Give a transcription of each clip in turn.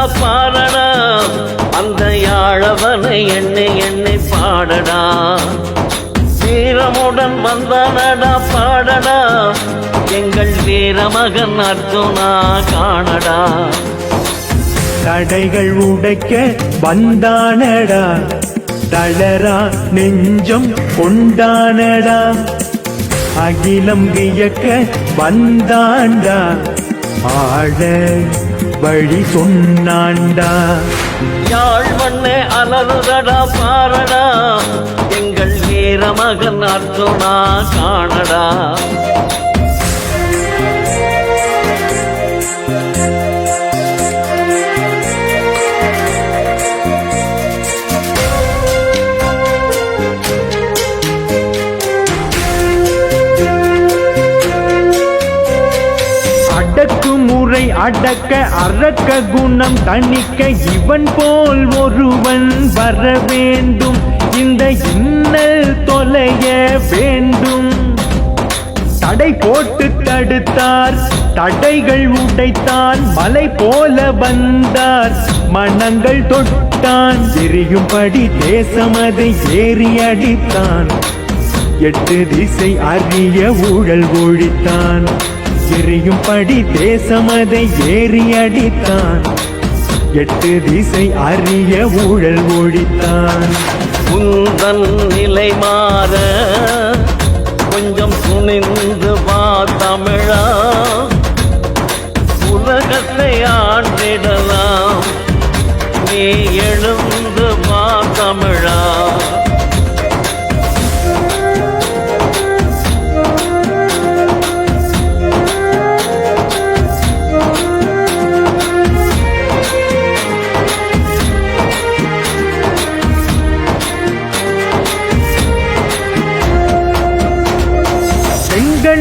அலறுதடா பாடடா. அந்த யாழவனை எண்ணி எண்ணி பாடடா. வீரமுடன் வந்தனடா பாடடா. எங்கள் வீரமகன் அர்ஜுனா காணடா. தடைகள் உடைக்க வந்தானடா. தளரா நெஞ்சம் கொண்டானடா. அகிலம் வியக்க வந்தாண்டா. ஆழ வழி சொன்னாண்டா. யாழ் மண்ணே அலறுதடா பாரடா. எங்கள் வீரமகன் அர்ஜுனா காணடா. அடக்குமுறை அடக்க அறக்க குணம் தணிக்க இவன் போல் ஒருவன் வர வேண்டும். இந்த இன்னல் தொலைய வேண்டும். தடை போட்டு தடுத்தார் தடைகள் உடைத்தான் மலை போல வந்தார். மனங்கள் தொட்டான் எரியும்படி தேசமதை ஏறி அடித்தான். எட்டு திசை அறிய ஊழல் ஒழித்தான். எரியும்படி தேசமதை ஏறி அடித்தான். எட்டு திசை அறிய ஊழல் ஒழித்தான். உந்தன் நிலை மாற கொஞ்சம் துணிந்து வா.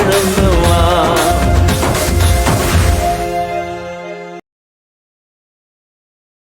Hear